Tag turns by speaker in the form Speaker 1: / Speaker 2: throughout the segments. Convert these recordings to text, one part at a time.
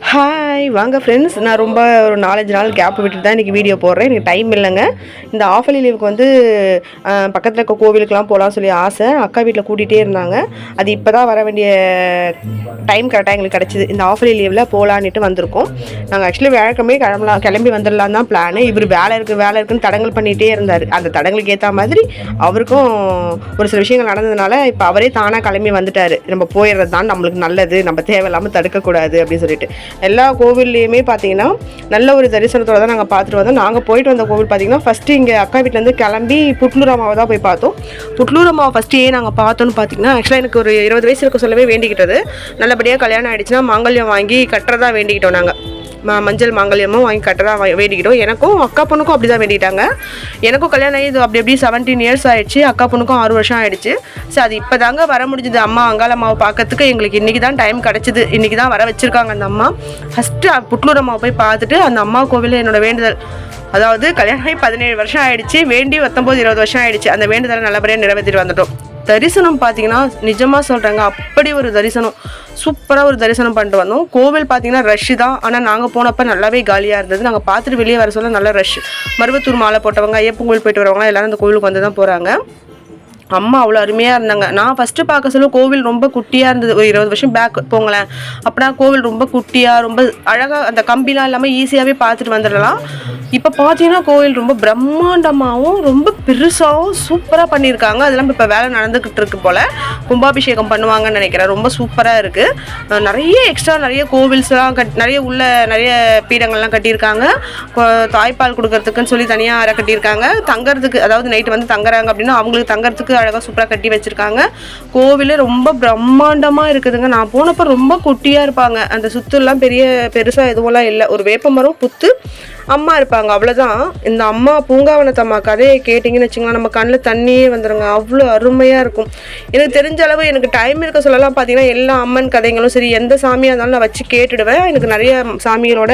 Speaker 1: Hi. Hi வாங்க friends நான் ரொம்ப ஒரு நாலஞ்சு நாள் கேப் விட்டுட்டு தான் இன்றைக்கி வீடியோ போடுறேன். எனக்கு டைம் இல்லைங்க. இந்த ஆஃபலி லீவுக்கு வந்து பக்கத்தில் இருக்க கோவிலுக்கெலாம் போகலான்னு சொல்லி ஆசை. அக்கா வீட்டில் கூட்டிகிட்டே இருந்தாங்க. அது இப்போ தான் வர வேண்டிய டைம் கரெக்டாக எங்களுக்கு கிடச்சிது. இந்த ஆஃபலி லீவில் போகலான்ட்டு வந்திருக்கோம். நாங்கள் ஆக்சுவலி வியாழக்கிழமை கிளம்பலாம் கிளம்பி வந்துடலாம் தான் பிளான் இவர் வேலை இருக்குது வேலை இருக்குன்னு தடங்கள் பண்ணிகிட்டே இருந்தார். அந்த தடங்களுக்கு ஏற்ற மாதிரி அவருக்கும் ஒரு சில விஷயங்கள் நடந்ததுனால இப்போ அவரே தானாக கிளம்பி வந்துட்டார். நம்ம போயிடுறது தான் நம்மளுக்கு நல்லது. நம்ம தேவையில்லாமல் தடுக்கக்கூடாது அப்படின்னு சொல்லிட்டு. எல்லா கோவில்லையுமே பார்த்தீங்கன்னா நல்ல ஒரு தரிசனத்தோட தான் நாங்கள் பார்த்துட்டு வந்தோம். நாங்கள் போயிட்டு வந்த கோவில் பார்த்தீங்கன்னா ஃபஸ்ட்டு இங்கே அக்கா வீட்டிலேருந்து கிளம்பி புட்லூர் அம்மாவை தான் போய் பார்த்தோம். புட்லூர் அம்மாவை ஃபஸ்ட்டு ஏன் நாங்கள் பார்த்தோன்னு பார்த்தீங்கன்னா ஆக்சுவலாக எனக்கு ஒரு இருபது வயசு இருக்க சொல்லவே வேண்டிக்கிட்டது. நல்லபடியாக கல்யாணம் ஆகிடுச்சுன்னா மாங்கல்யம் வாங்கி கட்டுறதா வேண்டிக்கிட்டோம் நாங்கள் மஞ்சள் மாங்கல்யமும் வாங்கி கட்டுறதா வேண்டிக்கிட்டோம். எனக்கும் அக்கா பொண்ணுக்கும் அப்படி தான் வேண்டிட்டாங்க எனக்கும் கல்யாணம் ஆகி இது அப்படி அப்படி செவன்டீன் இயர்ஸ் ஆயிடுச்சு. அக்கா பொண்ணுக்கும் ஆறு வருஷம் ஆயிடுச்சு. ஸோ அது இப்போ தாங்க வர முடிஞ்சது. அம்மா அங்காள அம்மாவை பார்க்கறதுக்கு எங்களுக்கு இன்றைக்கி தான் டைம் கிடச்சிது. இன்றைக்கி தான் வர வச்சுருக்காங்க அந்த அம்மா. ஃபஸ்ட்டு புட்லூர் அம்மாவை போய் பார்த்துட்டு அந்த அம்மா கோவிலில் என்னோடய வேண்டுதல். அதாவது கல்யாணம் ஆகி பதினேழு வருஷம் ஆயிடுச்சு. வேண்டி பத்தொம்போது இருபது வருஷம் ஆயிடுச்சு. அந்த வேண்டுதலை நல்லபடியாக நிறைவேற்றிட்டு வந்துட்டோம். தரிசனம் பார்த்தீங்கன்னா நிஜமாக சொல்கிறாங்க அப்படி ஒரு தரிசனம் சூப்பராக ஒரு தரிசனம் பண்ணிட்டு வந்தோம். கோவில் பார்த்தீங்கன்னா ரஷ்ஷு தான். ஆனால் நாங்கள் போனப்போ நல்லாவே காலியாக இருந்தது. நாங்கள் பார்த்துட்டு வெளியே வர சொல்ல நல்லா ரஷ் மருவத்தூர் மாலை போட்டவங்க ஐயப்பன் கோவில் போயிட்டு வரவங்க எல்லாரும் அந்த கோவிலுக்கு வந்து தான் போகிறாங்க அம்மா அவ்வளோ அருமையாக இருந்தாங்க. நான் ஃபஸ்ட்டு பார்க்க சொல்ல கோவில் ரொம்ப குட்டியாக இருந்தது. ஒரு இருபது வருஷம் பேக் போங்களேன். அப்படின்னா கோவில் ரொம்ப குட்டியாக ரொம்ப அழகாக அந்த கம்பிலாம் இல்லாமல் ஈஸியாகவே பார்த்துட்டு வந்துடலாம். இப்போ பார்த்தீங்கன்னா கோவில் ரொம்ப பிரம்மாண்டமாகவும் ரொம்ப பெருசாகவும் சூப்பராக பண்ணியிருக்காங்க. அதெல்லாம் இப்போ வேலை நடந்துக்கிட்டு இருக்கு போல். கும்பாபிஷேகம் பண்ணுவாங்கன்னு நினைக்கிறேன். ரொம்ப சூப்பராக இருக்குது நிறைய எக்ஸ்ட்ரா நிறைய கோவில்ஸ்லாம் கட் நிறைய உள்ள நிறைய பீடங்கள்லாம் கட்டியிருக்காங்க. தாய்ப்பால் கொடுக்கறதுக்குன்னு சொல்லி தனியாக அரை கட்டியிருக்காங்க. தங்கறதுக்கு அதாவது நைட்டு வந்து தங்குறாங்க அப்படின்னா அவங்களுக்கு தங்கறதுக்கு அழகாக சூப்பராக கட்டி வச்சுருக்காங்க. கோவில் ரொம்ப பிரம்மாண்டமாக இருக்குதுங்க. நான் போனப்போ ரொம்ப குட்டியாக இருப்பாங்க. அந்த சுற்றுலாம் பெரிய பெருசாக எதுவும்லாம் இல்லை. ஒரு வேப்பமரம் புத்து அம்மா இருப்பாங்க அவ்வளோதான் இந்த அம்மா பூங்காவனத்தம்மா கதையை கேட்டிங்கன்னு வச்சுங்களேன் நம்ம கண்ணில் தண்ணியே வந்துடுங்க அவ்வளோ அருமையாக இருக்கும். எனக்கு தெரிஞ்ச அளவு எனக்கு டைம் இருக்க சொல்லலாம் பார்த்தீங்கன்னா எல்லா அம்மன் கதைகளும் சரி எந்த சாமியாக இருந்தாலும் நான் வச்சு கேட்டுடுவேன். எனக்கு நிறைய சாமிகளோட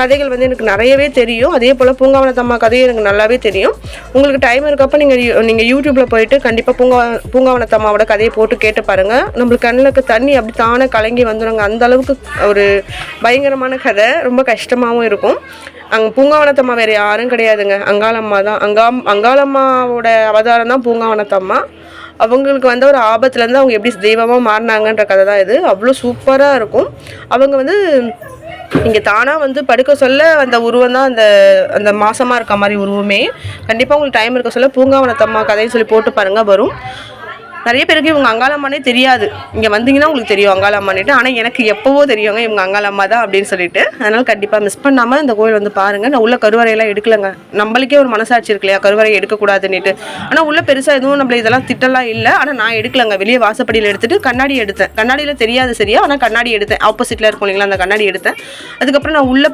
Speaker 1: கதைகள் வந்து எனக்கு நிறையவே தெரியும். அதே போல் பூங்காவனத்தம்மா கதையும் எனக்கு நல்லாவே தெரியும். உங்களுக்கு டைம் இருக்கப்போ நீங்கள் நீங்கள் யூடியூப்பில் போயிட்டு கண்டிப்பாக பூங்கா பூங்காவனத்தம்மாவோட கதையை போட்டு கேட்டு பாருங்கள் நம்மளுக்கு கண்ணில் இருக்க தண்ணி அப்படி தானே கலங்கி வந்துடுங்க அந்த அளவுக்கு ஒரு பயங்கரமான கதை. ரொம்ப கஷ்டமாகவும் இருக்கும். அங்கே பூங்காவனத்தம்மா வேறு யாரும் கிடையாதுங்க. அங்காளம்மா தான். அங்காம் அங்காளம்மாவோட அவதாரம் தான் பூங்காவனத்தம்மா. அவங்களுக்கு வந்த ஒரு ஆபத்துலேருந்து அவங்க எப்படி தெய்வமாக மாறினாங்கன்ற கதை தான் இது. அவ்வளோ சூப்பராக இருக்கும். அவங்க வந்து இங்கே தானாக வந்து படுக்க சொல்ல அந்த உருவம் தான் அந்த அந்த மாசமாக இருக்க மாதிரி உருவமே. கண்டிப்பாக உங்களுக்கு டைம் இருக்க சொல்ல பூங்காவனத்தம்மா கதைன்னு சொல்லி போட்டு பாருங்கள் வரும். நிறைய பேருக்கு இவங்க அங்காளம்மானே தெரியாது. இங்கே வந்தீங்கன்னா உங்களுக்கு தெரியும் அங்காளம்மானிட்டு ஆனால் எனக்கு எப்போவோ தெரியுங்க இவங்க அங்காளம்மா தான் அப்படின்னு சொல்லிட்டு. அதனால் கண்டிப்பாக மிஸ் பண்ணாமல் இந்த கோயில் வந்து பாருங்கள் நான் உள்ள கருவறையெல்லாம் எடுக்கலைங்க. நம்மளுக்கே ஒரு மனசாட்சி இருக்கு இல்லையா? கருவறை எடுக்கக்கூடாதுன்னுட்டு. ஆனால் உள்ள பெருசாக எதுவும் நம்மள இதெல்லாம் திட்டலாம் இல்லை. ஆனால் நான் எடுக்கலங்க. வெளியே வாசப்படியில் எடுத்துட்டு கண்ணாடி எடுத்தேன். கண்ணாடியில் தெரியாது சரியா? ஆனால் கண்ணாடி எடுத்தேன். ஆப்போசிட்டில் இருக்கும் இல்லைங்களா? அந்த கண்ணாடி எடுத்தேன். அதுக்கப்புறம் நான் உள்ள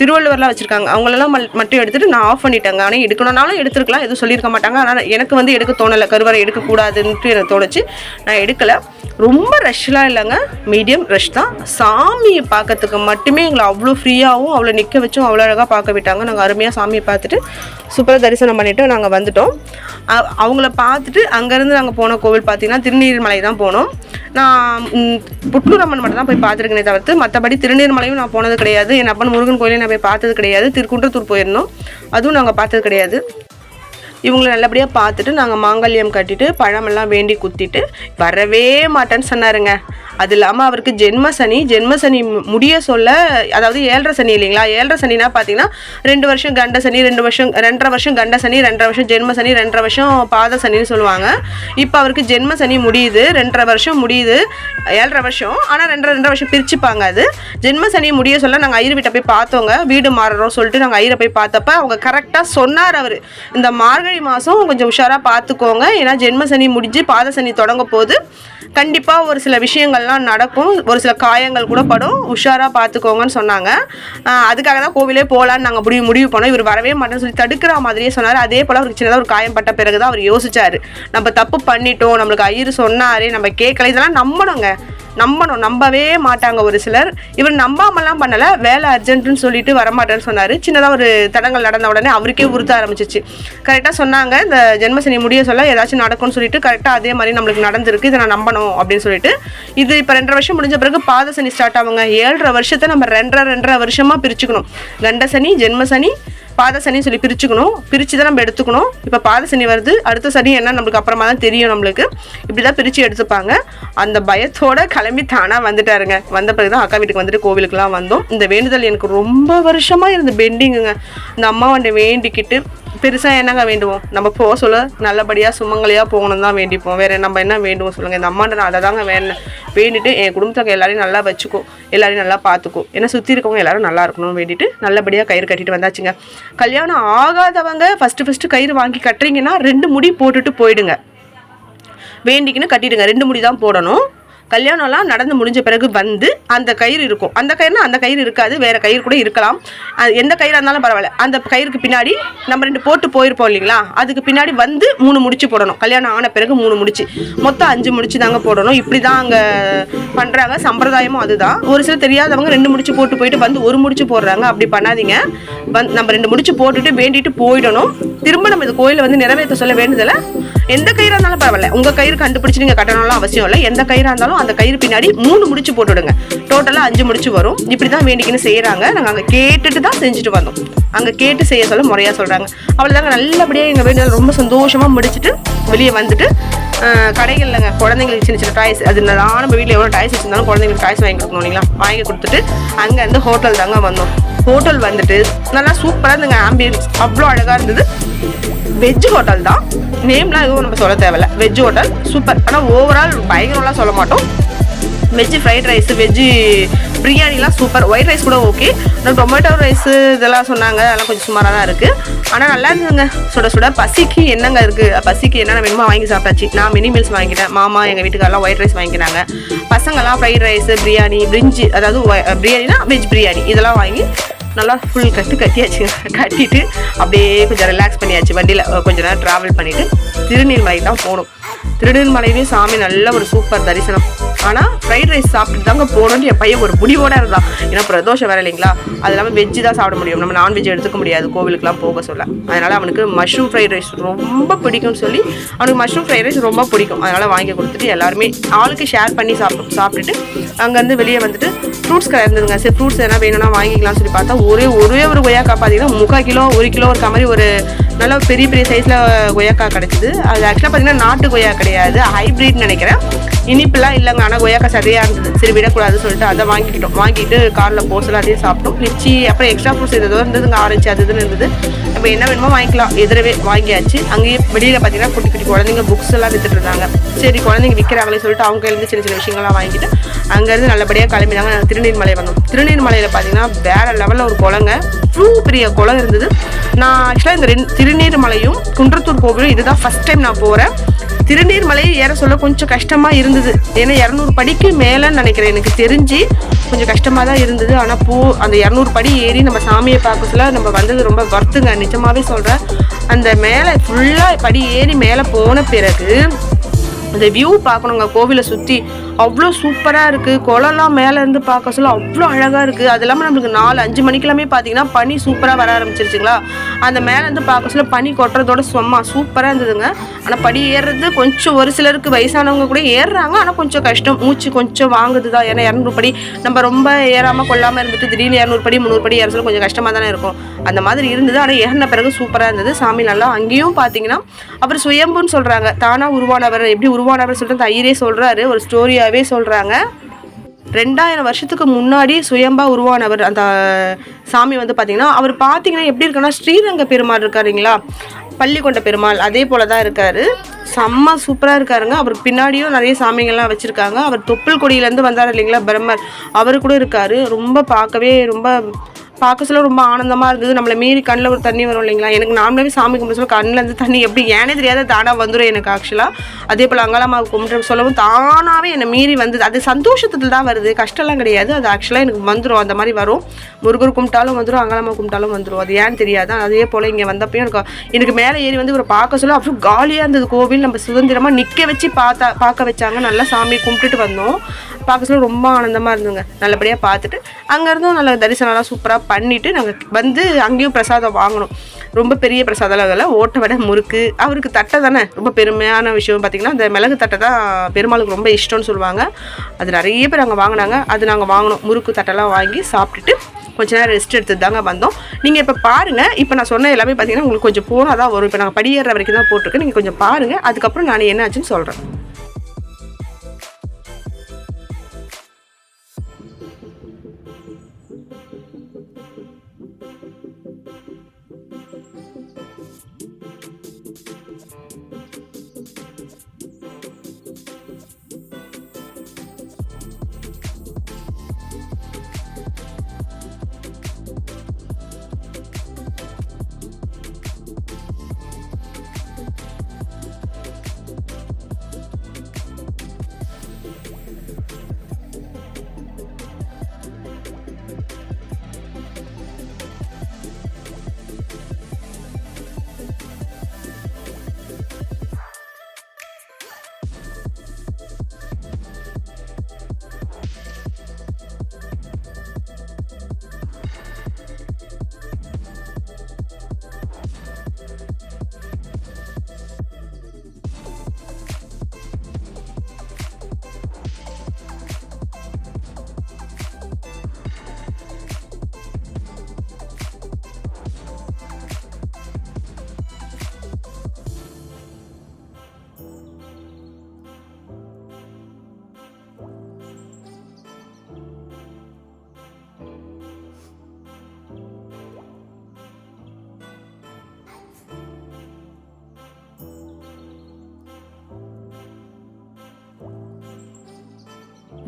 Speaker 1: திருவள்ளுவர்லாம் வச்சுருக்காங்க. அவங்களெல்லாம் மட்டும் எடுத்துட்டு நான் ஆஃப் பண்ணிட்டேங்க. ஆனால் எடுக்கணும்னாலும் எடுத்துருக்கலாம். எதுவும் சொல்லியிருக்க மாட்டாங்க. ஆனால் எனக்கு வந்து எடுக்க தோணலை. கருவறை எடுக்கக்கூடாதுன்ட்டு எனக்கு தோணுச்சு நான் எடுக்கலை. ரொம்ப ரஷ்லாம் இல்லைங்க. மீடியம் ரஷ் தான். சாமியை பார்க்கறதுக்கு மட்டுமே எங்களை அவ்வளோ ஃப்ரீயாகவும் அவ்வளோ நிற்க வச்சும் அவ்வளோ அழகாக பார்க்க விட்டாங்க. நாங்கள் அருமையாக சாமியை பார்த்துட்டு சூப்பராக தரிசனம் பண்ணிவிட்டு நாங்கள் வந்துட்டோம். அவங்கள பார்த்துட்டு அங்கேருந்து நாங்கள் போன கோவில் பார்த்தீங்கன்னா திருநீர்மலை தான் போனோம். நான் ம், புட்லூர் அம்மன் மட்டும் தான் போய் பார்த்துருக்கேனே தவிர்த்து மற்றபடி திருநீர்மலையும் நான் போனது கிடையாது. என் அப்பன் முருகன் கோயிலையும் நான் போய் பார்த்தது கிடையாது. திருக்குன்றத்தூர் போயிருந்தோம். அதுவும் நாங்கள் பார்த்தது கிடையாது. இவங்களை நல்லபடியாக பார்த்துட்டு நாங்கள் மாங்கல்யம் கட்டிட்டு பழமெல்லாம் வேண்டி குத்திட்டு வரவே மாட்டேன்னு சொன்னாருங்க. அது இல்லாமல் அவருக்கு ஜென்ம சனி ஜென்ம சனி முடிய சொல்ல அதாவது ஏழரை சனி இல்லைங்களா? ஏழரை சனினா பார்த்தீங்கன்னா ரெண்டு வருஷம் கண்ட சனி ரெண்டு வருஷம் ரெண்டரை வருஷம் கண்ட சனி ரெண்டரை வருஷம் ஜென்ம சனி ரெண்டரை வருஷம் பாத சனின்னு சொல்லுவாங்க. இப்போ அவருக்கு ஜென்ம சனி முடியுது ரெண்டரை வருஷம் முடியுது ஏழரை வருஷம் ஆனால் ரெண்டரை ரெண்டரை வருஷம் பிரிச்சுப்பாங்க அது. ஜென்ம சனி முடிய சொல்ல நாங்கள் ஐயர் வீட்டை போய் பார்த்தோங்க வீடு மாறுறோம் சொல்லிட்டு நாங்கள் ஐயரை போய் பார்த்தப்ப அவங்க கரெக்டாக சொன்னார் அவர். இந்த மார்கழி மாதம் கொஞ்சம் உஷாராக பார்த்துக்கோங்க ஏன்னா ஜென்ம சனி முடிஞ்சு பாத சனி தொடங்க போது கண்டிப்பாக ஒரு சில விஷயங்கள்லாம் நடக்கும். ஒரு சில காயங்கள் கூட படும். உஷாராக பார்த்துக்கோங்கன்னு சொன்னாங்க. அதுக்காக தான் கோவிலே போகலான்னு நாங்கள் முடிவு முடிவு பண்ணோம். இவர் வரவே மாட்டேன்னு சொல்லி தடுக்கிற மாதிரியே சொன்னார். அதே போல் அவருக்கு சின்னதாக ஒரு காயம் பட்ட பிறகு தான் அவர் யோசிச்சார். நம்ம தப்பு பண்ணிட்டோம். நம்மளுக்கு ஐயர் சொன்னார். நம்ம கேட்கல. இதெல்லாம் நம்பணுங்க. நம்பணும் நம்பவே மாட்டாங்க ஒரு சிலர். இவர் நம்பாமலாம் பண்ணலை வேலை அர்ஜென்ட்னு சொல்லிட்டு வரமாட்டேன்னு சொன்னார். சின்னதாக ஒரு தடங்கள் நடந்த உடனே அவருக்கே உறுத்த ஆரம்பிச்சிச்சு. கரெக்டாக சொன்னாங்க இந்த ஜென்மசனி முடிய சொல்ல ஏதாச்சும் நடக்கும்னு சொல்லிட்டு கரெக்டாக அதே மாதிரி நம்மளுக்கு நடந்திருக்கு இதை நான் நம்பணும் அப்படின்னு சொல்லிட்டு. இது இப்போ ரெண்டரை வருஷம் முடிஞ்ச பிறகு பாத சனி ஸ்டார்ட் ஆகுங்க. ஏழரை வருஷத்தை நம்ம ரெண்டரை ரெண்டரை வருஷமாக பிரிச்சுக்கணும். கண்ட சனி ஜென்ம சனி பாத சனி சொல்லி பிரிச்சுக்கணும். பிரித்து தான் நம்ம எடுத்துக்கணும். இப்போ பாத சனி வருது. அடுத்த சனி என்ன? நம்மளுக்கு அப்புறமா தான் தெரியும் நம்மளுக்கு. இப்படி தான் பிரித்து எடுத்துப்பாங்க. அந்த பயத்தோட கிளம்பி தானாக வந்துட்டாருங்க. வந்த பிறகு தான் அக்கா வீட்டுக்கு வந்துட்டு கோவிலுக்குலாம் வந்தோம். இந்த வேண்டுதல் எனக்கு ரொம்ப வருஷமாக இருந்த பெண்டிங்குங்க. இந்த அம்மா வந்து வேண்டிக்கிட்டு பெருசாக என்னங்க வேண்டுவோம்? நம்ம போக சொல்ல நல்லபடியாக சுமங்களையாக போகணும் தான் வேண்டிப்போம். வேறு நம்ம என்ன வேண்டுவோம் சொல்லுங்கள் இந்த அம்மாட்ட நான் அதை தாங்க வேணும் வேண்டிட்டு என் குடும்பத்தை எல்லாரையும் நல்லா வச்சுக்கோ. எல்லாரையும் நல்லா பார்த்துக்கோ ஏன்னா சுற்றி இருக்கவங்க எல்லாரும் நல்லா இருக்கணும் வேண்டிட்டு நல்லபடியாக கயிறு கட்டிட்டு வந்தாச்சுங்க. கல்யாணம் ஆகாதவங்க ஃபஸ்ட்டு ஃபஸ்ட்டு கயிறு வாங்கி கட்டுறீங்கன்னா ரெண்டு முடி போட்டுட்டு போயிடுங்க. வேண்டிக்கின்னு கட்டிடுங்க. ரெண்டு முடி தான் போடணும். கல்யாணம்லாம் நடந்து முடிஞ்ச பிறகு வந்து அந்த கயிறு இருக்கும். அந்த கயிறுனா அந்த கயிறு இருக்காது வேற கயிறு கூட இருக்கலாம். அது எந்த கயிறாக இருந்தாலும் பரவாயில்ல. அந்த கயிறுக்கு பின்னாடி நம்ம ரெண்டு போட்டு போயிருப்போம் இல்லைங்களா? அதுக்கு பின்னாடி வந்து மூணு முடிச்சு போடணும். கல்யாணம் ஆன பிறகு மூணு முடிச்சு. மொத்தம் அஞ்சு முடிச்சு தாங்க போடணும். இப்படி தான் அங்கே பண்ணுறாங்க சம்பிரதாயமும் அதுதான். ஒரு சில தெரியாதவங்க ரெண்டு முடிச்சு போட்டு போயிட்டு வந்து ஒரு முடிச்சு போடுறாங்க. அப்படி பண்ணாதீங்க. வந்து நம்ம ரெண்டு முடிச்சு போட்டுட்டு வேண்டிட்டு போயிடணும். திரும்ப நம்ம இந்த கோயிலை வந்து நிறைவேற்ற சொல்ல வேண்டுதலை எந்த கயிறாக இருந்தாலும் பரவாயில்ல. உங்கள் கயிறு கண்டுபிடிச்சி நீங்கள் கட்டணும்லாம் அவசியம் இல்லை. எந்த கயிறாக இருந்தாலும் அந்த கயிறு பின்னாடி மூணு முடிச்சு போட்டுவிடுங்க டோட்டலாக அஞ்சு முடிச்சு வரும். இப்படி தான் வேண்டிக்கின்னு செய்கிறாங்க நாங்கள் அங்கே கேட்டுட்டு தான் செஞ்சுட்டு வந்தோம். அங்கே கேட்டு செய்ய சொல்ல முறையாக சொல்கிறாங்க அவ்வளோதாங்க நல்லபடியாக எங்கள் வேண்டிய ரொம்ப சந்தோஷமாக முடிச்சுட்டு வெளியே வந்துட்டு ஆஹ், கடைகள்லங்க குழந்தைங்களுக்கு சின்ன சின்ன டாய்ஸ் அது நான் நம்ம வீட்டில் எவ்வளோ டாய்ஸ் வச்சுருந்தாலும் குழந்தைங்களுக்கு டாய்ஸ் வாங்கி கொடுக்கணும் இல்லைங்களா? வாங்கி கொடுத்துட்டு அங்கேருந்து ஹோட்டல் தாங்க வந்தோம். ஹோட்டல் வந்துட்டு நல்லா சூப்பராக இருந்துங்க. ஆம்பியன்ஸ் அவ்வளோ அழகாக இருந்தது. வெஜ் ஹோட்டல் தான். நேம்லாம் எதுவும் நம்ம சொல்ல தேவையில்ல. வெஜ் ஹோட்டல் சூப்பர் ஆனால் ஓவரால் பயங்கரம்லாம் சொல்ல மாட்டோம். வெஜ் ஃப்ரைட் ரைஸ் வெஜ்ஜு பிரியாணிலாம் சூப்பர் ஒயிட் ரைஸ் கூட ஓகே ஆனால் டொமேட்டோ ரைஸ் இதெல்லாம் சொன்னாங்க. அதெல்லாம் கொஞ்சம் சுமாராக தான் இருக்குது ஆனால் நல்லா இருந்ததுங்க. சுட சுட பசிக்கு என்னங்க இருக்குது பசிக்கு என்னென்ன வேணுமா வாங்கி சாப்பிட்டாச்சு. நான் மினி மீல்ஸ் வாங்கிட்டேன். மாமா எங்கள் வீட்டுக்காரெல்லாம் ஒயிட் ரைஸ் வாங்கினாங்க. பசங்கள்லாம் ஃப்ரைட் ரைஸ் பிரியாணி பிரிஞ்சு அதாவது பிரியாணினா வெஜ் பிரியாணி. இதெல்லாம் வாங்கி நல்லா ஃபுல் கட்டு கட்டியாச்சு. கட்டிட்டு அப்படியே கொஞ்சம் ரிலாக்ஸ் பண்ணியாச்சு. வண்டியில் கொஞ்ச நேரம் ட்ராவல் பண்ணிவிட்டு திருநீர்மலை தான் போகணும். திருநெல்மலையிலே சாமி நல்ல ஒரு சூப்பர் தரிசனம். ஆனால் ஃப்ரைட் ரைஸ் சாப்பிட்டு தாங்க போகணும்னு என் பையன் ஒரு முடிவோட இருந்தான். ஏன்னா பிரதோஷம் வேற இல்லைங்களா? அது இல்லாமல் வெஜ்ஜு தான் சாப்பிட முடியும். நம்ம நான்வெஜ் எடுத்துக்க முடியாது. கோவிலுக்குலாம் போக சொல்ல. அதனால் அவனுக்கு மஷ்ரூம் ஃப்ரைட் ரைஸ் ரொம்ப பிடிக்கும்னு சொல்லி அவனுக்கு மஷ்ரூம் ஃப்ரைட் ரைஸ் ரொம்ப பிடிக்கும். அதனால் வாங்கி கொடுத்துட்டு எல்லாருமே ஆளுக்கு ஷேர் பண்ணி சாப்பிட்டு சாப்பிட்டுட்டு அங்கேருந்து வெளியே வந்துட்டு ஃப்ரூட்ஸ் கடை இருந்ததுங்க சரி ஃப்ரூட்ஸ் எதனா வேணும்னா வாங்கிக்கலாம்னு சொல்லி பார்த்தா ஒரே ஒரே ஒரு கொய்யாக்கா பார்த்தீங்கன்னா முக்கால் கிலோ ஒரு கிலோ இருக்க மாதிரி ஒரு நல்ல பெரிய பெரிய சைஸில் கொய்யாக்கா கிடச்சிது. அது ஆக்சுவலாக பார்த்தீங்கன்னா நாட்டு கொய்யா கிடையாது கிடையாது. ஹைப்ரிட் நினைக்கிறேன். இனிப்புலாம் இல்லைங்க. ஆனால் கொய்யாக்கா சரியாக இருந்தது. சரி விடக்கூடாதுன்னு சொல்லிட்டு அதை வாங்கிக்கிட்டோம். வாங்கிட்டு காரில் போசலாம் அதையும் சாப்பிட்டோம். லிச்சி அப்புறம் எக்ஸ்ட்ரா ஃப்ரூட்ஸ் ஏதோ இருந்ததுங்க. ஆரஞ்சு அது இதுன்னு இருந்தது. நம்ம என்ன வேணுமோ வாங்கிக்கலாம். எதிரவே வாங்கியாச்சு. அங்கேயே வெளியில் பார்த்தீங்கன்னா குட்டி குட்டி குழந்தைங்க புக்ஸ் எல்லாம் வித்துட்டு இருந்தாங்க. சரி குழந்தைங்க விற்கிறாங்களே சொல்லிட்டு அவங்க கையிலேருந்து சின்ன சின்ன விஷயங்கள்லாம் வாங்கிட்டு அங்கேருந்து நல்லபடியாக கிளம்பினாங்க. நாங்கள் திருநீர்மலை வந்தோம். திருநீர்மலையில் பார்த்தீங்கன்னா வேற லெவலில் ஒரு குளங்க. ஃபுல் பெரிய குளம் இருந்தது. நான் ஆக்சுவலாக இந்த ரெண்டு திருநீர்மலையும் குன்றத்தூர் கோவிலும் இதுதான் ஃபஸ்ட் டைம் நான் போகிறேன் திருநீர்மலை ஏற சொல்ல கொஞ்சம் கஷ்டமாக இருந்தது. ஏன்னா இரநூறு படிக்கு மேலேன்னு நினைக்கிறேன். எனக்கு தெரிஞ்சு கொஞ்சம் கஷ்டமாக தான் இருந்தது. ஆனால் பூ அந்த இரநூறு படி ஏறி நம்ம சாமியை பார்க்க நம்ம வந்தது ரொம்ப வருத்துங்க. நிஜமாவே சொல்கிறேன் அந்த மேலே ஃபுல்லாக படி ஏறி மேலே போன பிறகு அந்த வியூ பார்க்கணுங்க. கோவிலை சுற்றி அவ்வளோ சூப்பராக இருக்குது குளம்லாம் மேலேருந்து பார்க்க சொல்ல அவ்வளோ அழகாக இருக்குது அது இல்லாமல் நம்மளுக்கு நாலு அஞ்சு மணிக்கெல்லாமே பார்த்தீங்கன்னா பனி சூப்பராக வர ஆரம்பிச்சிருச்சுங்களா? அந்த மேலேருந்து பார்க்க சொல்ல பனி கொட்டுறதோட சும்மா சூப்பராக இருந்ததுங்க. ஆனால் படி ஏறுறது கொஞ்சம் ஒரு சிலருக்கு வயசானவங்க கூட ஏறுறாங்க. ஆனால் கொஞ்சம் கஷ்டம். மூச்சு கொஞ்சம் வாங்குது தான் ஏன்னா இரநூறு படி நம்ம ரொம்ப ஏறாமல் கொள்ளாமல் இருந்துட்டு திடீர்னு இரநூறு படி முந்நூறு படி ஏற சொல்ல கொஞ்சம் கஷ்டமாக தானே இருக்கும். அந்த மாதிரி இருந்தது. ஆனால் ஏறின பிறகு சூப்பராக இருந்தது. சாமி நல்லா அங்கேயும் பார்த்தீங்கன்னா அவர் சுயம்புன்னு சொல்கிறாங்க தானாக உருவானவர். எப்படி உருவானவர் சொல்லிட்டு அந்த ஐயரே சொல்கிறாரு ஒரு ஸ்டோரியாகவே சொல்கிறாங்க ரெண்டாயிரம் வருஷத்துக்கு முன்னாடி சுயம்பா உருவானவர் அந்த சாமி வந்து பார்த்தீங்கன்னா அவர் பார்த்தீங்கன்னா எப்படி இருக்குன்னா ஸ்ரீரங்க பெருமாள் இருக்காருங்களா? பள்ளிக்கொண்ட பெருமாள் அதே போல தான் இருக்காரு. செம்ம சூப்பராக இருக்காருங்க. அவருக்கு பின்னாடியும் நிறைய சாமிகள்லாம் வச்சுருக்காங்க. அவர் தொப்புள் கொடியிலேருந்து வந்தார் இல்லைங்களா பிரம்மர். அவர் கூட இருக்காரு. ரொம்ப பார்க்கவே ரொம்ப பார்க்க சொல்ல ரொம்ப ஆனந்தமாக இருந்தது. நம்மளை மீறி கண்ணில் ஒரு தண்ணி வரும் இல்லைங்களா? எனக்கு நாமளே சாமி கும்பிட சொல்ல கண்ணில் இருந்து தண்ணி எப்படி ஏனே தெரியாத தானாக வந்துடும் எனக்கு ஆக்சுவலாக அதே போல் அங்காளம்மா கும்பிட்டு சொல்லவும் தானாகவே என்னை மீறி வந்தது. அது சந்தோஷத்தில் தான் வருது. கஷ்டம்லாம் கிடையாது. அது ஆக்சுவலாக எனக்கு வந்துடும் அந்த மாதிரி வரும். முருகர் கும்பிட்டாலும் வந்துடும் அங்காளம்மா கும்பிட்டாலும் வந்துடும் அது ஏன்னு தெரியாது? அதே போல் இங்கே வந்தப்பையும் எனக்கு எனக்கு மேலே ஏறி வந்து ஒரு பார்க்க சொல்ல அவ்வளோ காலியாக இருந்தது. கோவில் நம்ம சுதந்திரமாக நிற்க வச்சு பார்த்தா பார்க்க வச்சாங்க. நல்லா சாமி கும்பிட்டுட்டு வந்தோம். பார்க்க சொல்ல ரொம்ப ஆனந்தமாக இருந்ததுங்க. நல்லபடியாக பார்த்துட்டு அங்கேருந்தும் நல்ல தரிசனம்லாம் சூப்பராக பண்ணிவிட்டு நாங்கள் வந்து அங்கேயும் பிரசாதம் வாங்கினோம் ரொம்ப பெரிய பிரசாதம் அதில் ஓட்ட வடை முறுக்கு. அவருக்கு தட்டை தானே ரொம்ப பெருமையான விஷயம் பார்த்திங்கன்னா அந்த மிளகு தட்டை தான் பெருமாளுக்கு ரொம்ப இஷ்டம்னு சொல்லுவாங்க. அது நிறைய பேர் அங்கே வாங்கினாங்க அது நாங்கள் வாங்கினோம் முறுக்கு தட்டெல்லாம் வாங்கி சாப்பிட்டுட்டு கொஞ்ச நேரம் ரெஸ்ட் எடுத்துட்டு தாங்க வந்தோம். நீங்கள் இப்போ பாருங்கள் இப்போ நான் சொன்ன எல்லாமே பார்த்தீங்கன்னா உங்களுக்கு கொஞ்சம் போனால் தான் வரும். இப்போ நாங்கள் படியேற வரைக்கும் தான் போட்டிருக்கேன் நீங்கள் கொஞ்சம் பாருங்கள் அதுக்கப்புறம் நான் என்ன ஆச்சுன்னு சொல்கிறேன்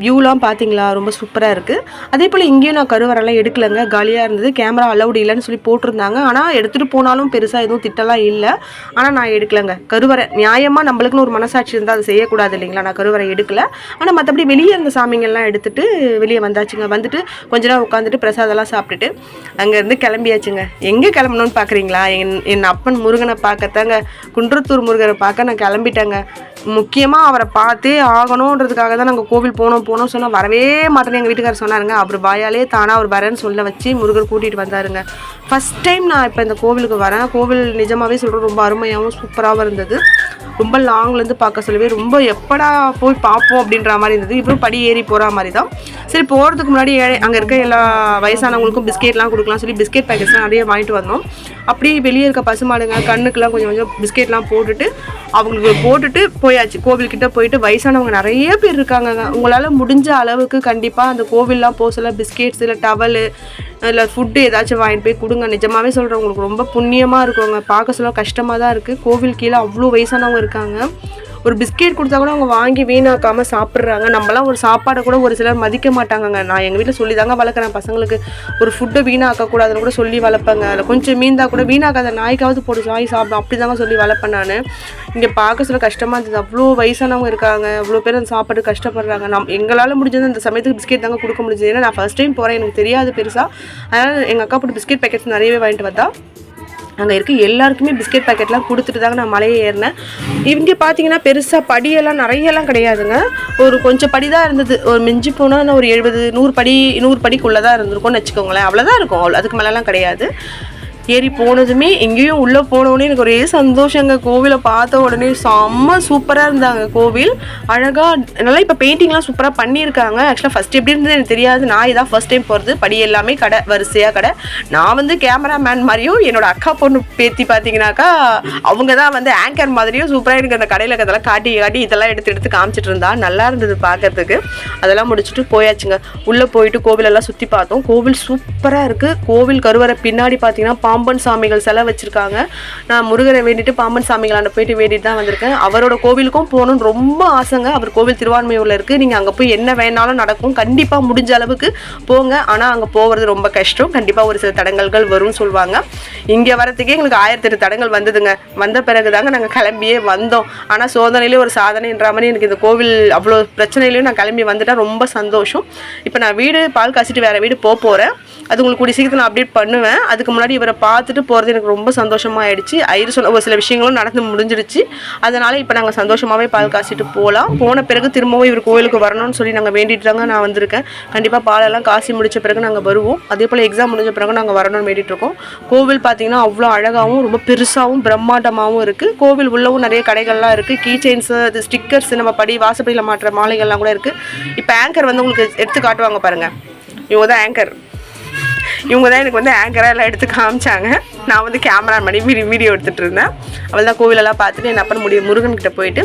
Speaker 1: வியூலாம் பார்த்தீங்களா? ரொம்ப சூப்பராக இருக்குது அதே போல் இங்கேயும் நான் கருவறைலாம் எடுக்கலைங்க. காலியாக இருந்தது. கேமரா அலௌடு இல்லைன்னு சொல்லி போட்டிருந்தாங்க. ஆனால் எடுத்துகிட்டு போனாலும் பெருசாக எதுவும் திட்டலாம் இல்லை. ஆனால் நான் எடுக்கலைங்க. கருவறை நியாயமாக நம்மளுக்குன்னு ஒரு மனசாட்சி இருந்தால் அது செய்யக்கூடாது இல்லைங்களா? நான் கருவறை எடுக்கல. ஆனால் மற்றபடி வெளியே இருந்த சாமிங்கள்லாம் எடுத்துட்டு வெளியே வந்தாச்சுங்க. வந்துட்டு கொஞ்ச நேரம் உட்காந்துட்டு பிரசாதம்லாம் சாப்பிட்டுட்டு அங்கேருந்து கிளம்பியாச்சுங்க. எங்கே கிளம்பணும்னு பார்க்குறீங்களா என் என் அப்பன் முருகனை பார்க்கத்தாங்க. குன்றத்தூர் முருகனை பார்க்க நான் கிளம்பிட்டேங்க. முக்கியமாக அவரை பார்த்தே ஆகணுன்றதுக்காக தான் நாங்கள் கோவில் போனோம் போனோம் சொன்னால் வரவே மாட்டேன்னு எங்கள் வீட்டுக்காரர் சொன்னாருங்க. அவர் வாயாலே தானாக அவர் வரேன்னு சொல்ல வச்சு முருகர் கூட்டிகிட்டு வந்தாருங்க. ஃபஸ்ட் டைம் நான் இப்போ இந்த கோவிலுக்கு வரேன். கோவில் நிஜமாகவே சொல்கிறேன் ரொம்ப அருமையாகவும் சூப்பராகவும் இருந்தது. ரொம்ப லாங்லேருந்து பார்க்க சொல்லவே ரொம்ப எப்படா போய் பார்ப்போம் அப்படின்ற மாதிரி இருந்தது. இவரும் படி ஏறி போகிற மாதிரி தான். சரி போகிறதுக்கு முன்னாடி அங்கே இருக்க எல்லா வயசானவங்களுக்கும் பிஸ்கெட்லாம் கொடுக்கலாம் சொல்லி பிஸ்கெட் பேக்கெட்ஸ்லாம் நிறைய வாங்கிட்டு வந்தோம். அப்படியே வெளியே இருக்க பசுமாடுங்க கண்ணுக்கெல்லாம் கொஞ்சம் கொஞ்சம் பிஸ்கெட்லாம் போட்டுட்டு அவங்களுக்கு போட்டுட்டு போயாச்சு. கோவில்கிட்ட போயிட்டு வயசானவங்க நிறைய பேர் இருக்காங்கங்க. உங்களால் முடிஞ்ச அளவுக்கு கண்டிப்பாக அந்த கோவில்லாம் போக சொல்ல பிஸ்கெட்ஸ் இல்லை டவலு இல்லை ஃபுட்டு ஏதாச்சும் வாங்கிட்டு போய் கொடுங்க. நிஜமாவே சொல்கிறேன் உங்களுக்கு ரொம்ப புண்ணியமாக இருக்குங்க. பார்க்க சொல்ல கஷ்டமாக தான் இருக்குது கோவில் கீழே அவ்வளோ வயசானவங்க இருக்காங்க. ஒரு பிஸ்கெட் கொடுத்தா கூட அவங்க வாங்கி வீணாக்காமல் சாப்பிட்றாங்க. நம்மலாம் ஒரு சாப்பாடை கூட ஒரு சிலர் மதிக்க மாட்டாங்கங்க. நான் எங்கள் வீட்டில் சொல்லி தாங்க வளர்க்குறேன். பசங்களுக்கு ஒரு ஃபுட்டை வீணாக்கக்கூடாதுன்னு கூட சொல்லி வளர்ப்பேங்க. அதில் கொஞ்சம் மீந்தா கூட வீணாக்காத நாய்க்காவது போட்டு நாய் சாப்பிடும். அப்படி தாங்க சொல்லி வளர்ப்பேன் நான். இங்கே பார்க்க சொல்ல கஷ்டமாக இருந்தது. அவ்வளோ வயசானவங்க இருக்காங்க. அவ்வளோ பேர் அந்த சாப்பாடு கஷ்டப்படுறாங்க. நம் எங்களால் முடிஞ்சது அந்த சமயத்துக்கு பிஸ்கெட் தாங்க கொடுக்க முடிஞ்சது. ஏன்னா நான் ஃபஸ்ட் டைம் போகிறேன் எனக்கு தெரியாது பெருசாக அதனால் எங்கள் அக்கா போட்டு பிஸ்கெட் பேக்கெட்ஸ் நிறையவே வாங்கிட்டு வந்தா. அங்கே இருக்க. எல்லாருக்குமே பிஸ்கெட் பாக்கெட்லாம் கொடுத்துட்டு தாங்க நான் மலையை ஏறினேன். இங்கே பார்த்தீங்கன்னா பெருசாக படியெல்லாம் நிறையெல்லாம் கிடையாதுங்க. ஒரு கொஞ்சம் படி தான் இருந்தது. ஒரு மிஞ்சி போனால் ஒரு எழுபது நூறு படி நூறு படிக்குள்ளே தான் இருந்திருக்கும்னு வச்சுக்கோங்களேன். அவ்வளோதான் இருக்கும். அவ்வளோ அதுக்கு மேலெலாம் கிடையாது. ஏறி போனதுமே எங்கேயும் உள்ளே போனோடனே எனக்கு ஒரே சந்தோஷங்க. கோவிலை பார்த்த உடனே செம்ம சூப்பராக இருந்தாங்க கோவில். அழகாக நல்லா இப்போ பெயிண்டிங்லாம் சூப்பராக பண்ணியிருக்காங்க. ஆக்சுவலாக ஃபஸ்ட் எப்படி இருந்தது எனக்கு தெரியாது. நான் இதான் ஃபஸ்ட் டைம் போகிறது படி எல்லாமே கடை வரிசையாக கடை. நான் வந்து கேமராமேன் மாதிரியும் என்னோட அக்கா பொண்ணு பேத்தி பார்த்தீங்கன்னாக்கா அவங்க தான் வந்து ஆங்கர் மாதிரியும் சூப்பராக எனக்கு அந்த கடையில் இருக்கிறதெல்லாம் காட்டி காட்டி இதெல்லாம் எடுத்து எடுத்து காமிச்சிட்டு இருந்தா. நல்லா இருந்தது பார்க்கறதுக்கு அதெல்லாம் முடிச்சுட்டு போயாச்சுங்க. உள்ளே போயிட்டு கோவிலெல்லாம் சுற்றி பார்த்தோம். கோவில் சூப்பராக இருக்குது கோவில் கருவறை பின்னாடி பார்த்தீங்கன்னா பாம்பன் சாமிகள் சிலை வச்சுருக்காங்க. நான் முருகரை வேண்டிட்டு பாம்பன் சாமிகளாண்ட போயிட்டு வேண்டிட்டு தான் வந்திருக்கேன். அவரோட கோவிலுக்கும் போகணும்னு ரொம்ப ஆசைங்க. அவர் கோவில் திருவான்மையூரில் இருக்குது நீங்கள் அங்கே போய் என்ன வேணாலும் நடக்கும். கண்டிப்பாக முடிஞ்ச அளவுக்கு போங்க. ஆனால் அங்கே போகிறது ரொம்ப கஷ்டம். கண்டிப்பாக ஒரு சில தடங்கல்கள் வரும்னு சொல்லுவாங்க இங்கே வரத்துக்கே எங்களுக்கு ஆயிரத்தி எட்டு தடங்கள் வந்ததுங்க. வந்த பிறகு தாங்க நாங்கள் கிளம்பியே வந்தோம். ஆனால் சோதனையிலே ஒரு சாதனைன்ற மாதிரி எனக்கு இந்த கோவில் அவ்வளோ பிரச்சனையிலையும் நான் கிளம்பி வந்துட்டேன் ரொம்ப சந்தோஷம். இப்போ நான் வீடு பால் காசிட்டு வேறு வீடு போக போகிறேன் அது உங்களுக்கு கூடிய சீக்கிரத்தில் நான் அப்டேட் பண்ணுவேன். அதுக்கு முன்னாடி இவரை பார்த்துட்டு போகிறது எனக்கு ரொம்ப சந்தோஷமாக ஆயிடுச்சு ஐயர் சொன்ன ஒரு சில விஷயங்களும் நடந்து முடிஞ்சிடுச்சு. அதனால் இப்போ நாங்கள் சந்தோஷமாகவே பால் காசிட்டு போகலாம் போன பிறகு திரும்பவும் இவர் கோயிலுக்கு வரணும்னு சொல்லி நாங்கள் வேண்டிட்டு தாங்க நான் வந்திருக்கேன். கண்டிப்பாக பாலெல்லாம் காசி முடித்த பிறகு நாங்கள் வருவோம். அதே போல் எக்ஸாம் முடிஞ்ச பிறகு நாங்கள் வரணும்னு வேண்டிட்டு இருக்கோம். கோவில் பார்த்தீங்கன்னா அவ்வளோ அழகாகவும் ரொம்ப பெருசாகவும் பிரம்மாண்டமாகவும் இருக்குது கோவில் உள்ளவும் நிறைய கடைகள்லாம் இருக்குது கீ செயின்ஸு அது ஸ்டிக்கர்ஸ் நம்ம படி வாசப்படியில் மாட்டுற மாலைகள்லாம் கூட இருக்குது இப்போ ஆங்கர் வந்து உங்களுக்கு எடுத்து காட்டுவாங்க பாருங்கள் இவங்க தான் ஆங்கர் இவங்க தான் எனக்கு வந்து ஆங்கராக எல்லாம் எடுத்து காமிச்சாங்க. நான் வந்து கேமரா மாதிரி வீடியோ வீடியோ எடுத்துகிட்டு இருந்தேன். அவள் தான் கோவிலெல்லாம் பார்த்துட்டு என்ன பண்ண முடியும்? முருகன்கிட்ட போயிட்டு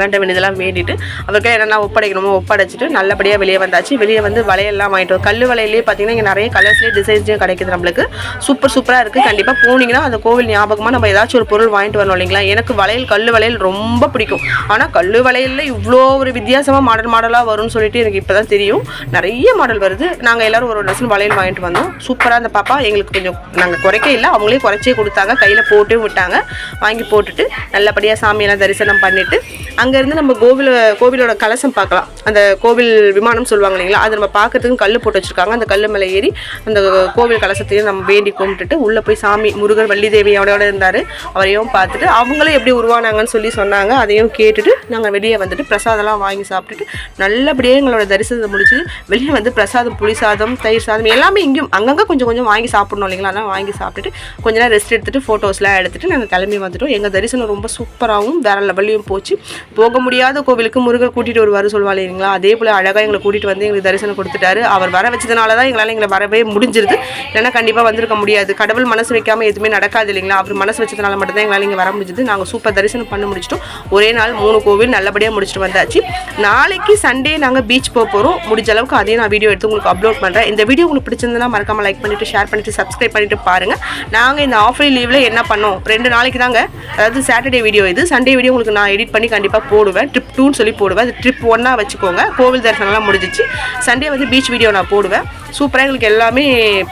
Speaker 1: வேண்ட இதெல்லாம் வேண்டிட்டு அவருக்கு என்னென்ன ஒப்படைக்கணுமோ ஒப்படைச்சிட்டு நல்லபடியாக வெளியே வந்தாச்சு. வெளியே வந்து வளையெல்லாம் வாங்கிட்டு கல் வளையலே பார்த்தீங்கன்னா இங்கே நிறைய கலர்ஸ்லேயே டிசைன்ஸ்லேயும் கிடைக்குது நம்மளுக்கு. சூப்பர் சூப்பராக இருக்குது கண்டிப்பாக போனீங்கன்னா அந்த கோவில் ஞாபகமாக நம்ம ஏதாச்சும் ஒரு பொருள் வாங்கிட்டு வரணும் இல்லைங்களா? எனக்கு வளையல் கல் வளையல் ரொம்ப பிடிக்கும். ஆனால் கல் வளையலில் இவ்வளோ ஒரு வித்தியாசமாக மாடல் மாடலாக வரும்னு சொல்லிட்டு எனக்கு இப்போ தான் தெரியும். நிறைய மாடல் வருது. நாங்கள் எல்லாரும் ஒரு டசன் வளையல் வாங்கிட்டு வந்தோம். சூப்பராக அந்த பாப்பா எங்களுக்கு கொஞ்சம் நாங்கள் குறைக்க இல்லை. அவங்களே குறைச்சே கொடுத்தாங்க. கையில் போட்டு விட்டாங்க. வாங்கி போட்டுட்டு நல்லபடியாக சாமியெல்லாம் தரிசனம் பண்ணிவிட்டு அங்கேருந்து நம்ம கோவில் கோவிலோட கலசம் பார்க்கலாம். அந்த கோவில் விமானம் சொல்லுவாங்க இல்லைங்களா? அதை நம்ம பார்க்கறதுக்கு கல் போட்டு வச்சுருக்காங்க. அந்த கல் மேலே ஏறி அந்த கோவில் கலசத்தையும் நம்ம வேண்டி கும்பிட்டுட்டு உள்ளே போய் சாமி முருகர் வள்ளி தேவி இருந்தார். அவரையும் பார்த்துட்டு அவங்களும் எப்படி உருவானாங்கன்னு சொல்லி சொன்னாங்க. அதையும் கேட்டுட்டு நாங்கள் வெளியே வந்துட்டு பிரசாதம்லாம் வாங்கி சாப்பிட்டுட்டு நல்லபடியாக எங்களோட தரிசனத்தை முடிச்சு வெளியே வந்து பிரசாதம் புளி சாதம் தயிர் சாதம் எல்லாமே இங்கேயும் அங்கங்கே கொஞ்சம் கொஞ்சம் வாங்கி சாப்பிடணும் இல்லைங்களா? அதெல்லாம் வாங்கி சாப்பிட்டுட்டு கொஞ்ச நேரம் ரெஸ்ட் எடுத்துட்டு ஃபோட்டோஸ்லாம் எடுத்துகிட்டு நாங்கள் கிளம்பி வந்துட்டோம். எங்கள் தரிசனம் ரொம்ப சூப்பராகவும் வேறு லெவல்லையும் போச்சு. போக முடியாத கோவிலுக்கு முருகர் கூட்டிகிட்டு வருவார் சொல்லுவாள் இல்லைங்களா? அதே போல் அழகாக எங்களை கூட்டிகிட்டு வந்து எங்களுக்கு தரிசனம் கொடுத்துட்டாரு. அவர் வர வச்சதுனால தான் எங்களால் எங்களை வரவே முடிஞ்சிருது. இல்லைன்னா கண்டிப்பாக வந்திருக்க முடியாது. கடவுள் மனசு வைக்காம எதுவுமே நடக்காது இல்லைங்களா? அவர் மனசு வச்சதுனால மட்டும்தான் எங்களால் இங்கே வர முடிஞ்சது. நாங்கள் சூப்பர் தரிசனம் பண்ண முடிச்சிட்டோம். ஒரே நாள் மூணு கோவில் நல்லபடியாக முடிச்சுட்டு வந்தாச்சு. நாளைக்கு சண்டே நாங்கள் பீச் போக போகிறோம் முடிஞ்ச அளவுக்கு அதையும் நான் வீடியோ எடுத்து உங்களுக்கு அப்லோட் பண்ணுறேன் இந்த வீடியோ உங்களுக்கு பிடிச்சிருந்தனா மறக்காம லைக் பண்ணிட்டு ஷேர் பண்ணிட்டு சப்ஸ்கிரைப் பண்ணிட்டு பாருங்கள் நாங்கள் இந்த ஆஃப்லி லீவில் என்ன பண்ணோம்? ரெண்டு நாளைக்கு தாங்க அதாவது சாட்டர்டே வீடியோ இது. சண்டே வீடியோ உங்களுக்கு நான் எடிட் பண்ணி கண்டிப்பாக போடுவேன். ட்ரிப் டூன்னு சொல்லி போடுவேன். அது ட்ரிப் ஒன்னாக வச்சுக்கோங்க. கோவில் தரிசனம்லாம் முடிஞ்சிச்சு. சண்டே வந்து பீச் வீடியோ நான் போடுவேன். சூப்பராக எங்களுக்கு எல்லாமே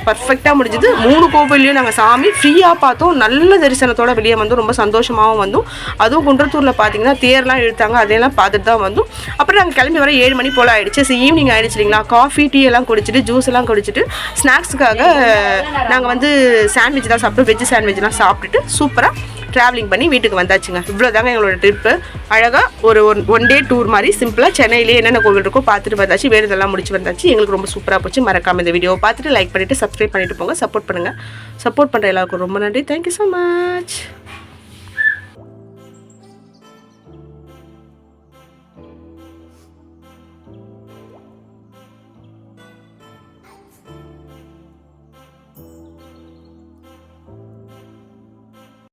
Speaker 1: பர்ஃபெக்டாக முடிஞ்சுது. மூணு கோவில்லையும் நாங்கள் சாமி ஃப்ரீயாக பார்த்தோம். நல்ல தரிசனத்தோட வெளியே வந்தோம். ரொம்ப சந்தோஷமாகவும் வந்தோம். அதுவும் குன்றத்தூரில் பார்த்தீங்கன்னா தேர்லாம் இழுத்தாங்க. அதையெல்லாம் பார்த்துட்டு தான் வந்தோம். அப்புறம் நாங்கள் கிளம்பி வர ஏழு மணி போல் ஆயிடுச்சு. சரி ஈவினிங் ஆகிடுச்சு இல்லைங்களா? காஃபி டீ எல்லாம் குடிச்சிட்டு ஜூஸ் எல்லாம் குடிச்சிட்டு ஸ்நாக்ஸுக்காக நாங்கள் வந்து சாண்ட்விச் தான் சாப்பிட்டோம் வெஜ் சாண்ட்விச்லாம் சாப்பிட்டுட்டு சூப்பராக ட்ராவலிங் பண்ணி வீட்டுக்கு வந்தாச்சுங்க. இவ்வளோ தாங்க எங்களோட ட்ரிப்பு அழகாக ஒரு ஒன் ஒன் டே டூர் மாதிரி சிம்பிளாக சென்னையிலே என்னென்ன கோவில் இருக்கோ பார்த்துட்டு வந்தாச்சு வேறு இதெல்லாம் முடிச்சு வந்தாச்சு. எங்களுக்கு ரொம்ப சூப்பராக போச்சு. மறக்காம இந்த வீடியோவை பார்த்துட்டு லைக் பண்ணிவிட்டு சப்ஸ்கிரைப் பண்ணிட்டு போங்க. சப்போர்ட் பண்ணுங்கள் சப்போர்ட் பண்ணுற எல்லாருக்கும் ரொம்ப நன்றி. Thank you so much